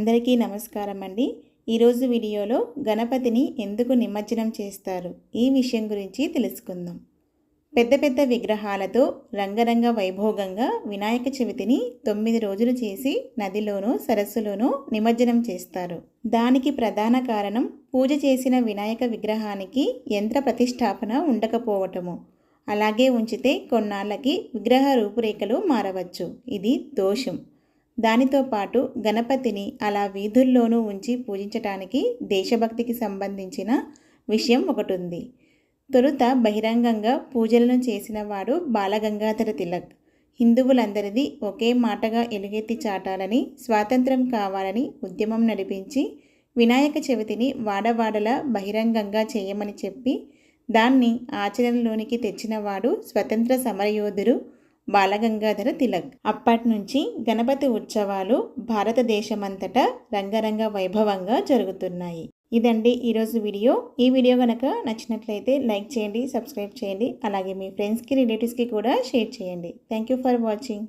అందరికీ నమస్కారం అండి ఈరోజు వీడియోలో గణపతిని ఎందుకు నిమజ్జనం చేస్తారు? ఈ విషయం గురించి తెలుసుకుందాం. పెద్ద పెద్ద విగ్రహాలతో రంగరంగ వైభోగంగా వినాయక చవితిని తొమ్మిది రోజులు చేసి నదిలోనూ సరస్సులోనూ నిమజ్జనం చేస్తారు. దానికి ప్రధాన కారణం పూజ చేసిన వినాయక విగ్రహానికి యంత్ర ప్రతిష్టాపన ఉండకపోవటము. అలాగే ఉంచితే కొన్నాళ్ళకి విగ్రహ రూపురేఖలు మారవచ్చు. ఇది దోషం. దానితో పాటు గణపతిని అలా వీధుల్లోనూ ఉంచి పూజించటానికి దేశభక్తికి సంబంధించిన విషయం ఒకటి ఉంది తొలుత బహిరంగంగా పూజలను చేసిన వాడు బాలగంగాధర తిలక్. హిందువులందరిది ఒకే మాటగా ఎలుగెత్తి చాటాలని స్వాతంత్రం కావాలని ఉద్యమం నడిపించి వినాయక చవితిని వాడవాడలా బహిరంగంగా చేయమని చెప్పి దాన్ని ఆచరణలోనికి తెచ్చినవాడు స్వతంత్ర సమరయోధుడు బాలగంగాధర తిలక్. అప్పటి నుంచి గణపతి ఉత్సవాలు భారతదేశమంతటా రంగరంగ వైభవంగా జరుగుతున్నాయి. ఇదండి ఈరోజు వీడియో. ఈ వీడియో కనుక నచ్చినట్లయితే లైక్ చేయండి సబ్స్క్రైబ్ చేయండి. అలాగే మీ ఫ్రెండ్స్కి రిలేటివ్స్కి కూడా షేర్ చేయండి. Thank you for watching.